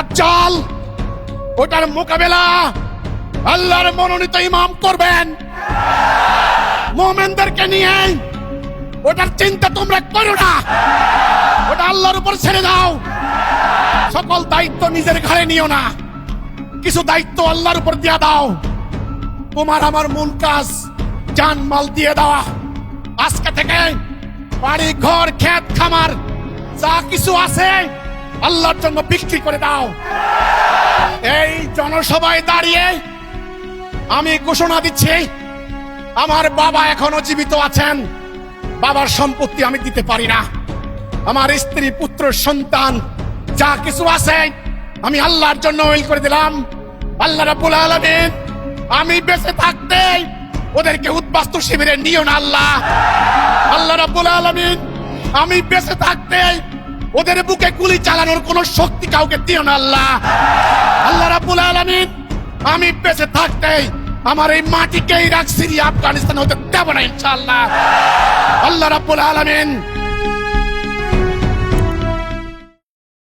দাজ্জাল ওটার মোকাবেলা আল্লাহর মনোনীত ইমাম করবেন। মোমেনদেরকে নিয়ে ওটার চিন্তা তোমরা করো না। ওটা আল্লাহর উপর ছেড়ে দাও। সকল দায়িত্ব নিজের ঘাড়ে নিও না। কিছু দায়িত্ব আল্লাহর উপর দিয়ে দাও। তোমার আমার মূল কাজ জান মাল দিয়ে দেওয়া। আজকে থেকে বাড়ি, ঘর, ক্ষেত, খামার, যা কিছু আছে আল্লাহর জন্য বিক্রি করে দাও। এই জনসভায় দাঁড়িয়ে আমি ঘোষণা দিচ্ছি, আমার বাবা এখনও জীবিত আছেন। বাবার সম্পত্তি আমি দিতে পারি না। আমার স্ত্রী, পুত্র, সন্তান, যা কিছু আছে, আমি আল্লাহর জন্য ওয়েল করে দিলাম। আল্লাহ রাব্বুল আলামিন, আমি বেঁচে থাকতে ওদেরকে উদ্বাস্তু শিবিরে নিও না আল্লাহ। আল্লাহ রাব্বুল আলামিন, আমি বেঁচে থাকতে ওদের বুকে গুলি চালানোর কোন শক্তি কাউকে দিও না আল্লাহ। আল্লাহ রাব্বুল আলামিন, আমি বেঁচে থাকতেই আমার এই মাটিকে ইরাক সিরিয়া আফগানিস্তান হতে দেব না ইনশাআল্লাহ। আল্লাহ রাব্বুল আলামিন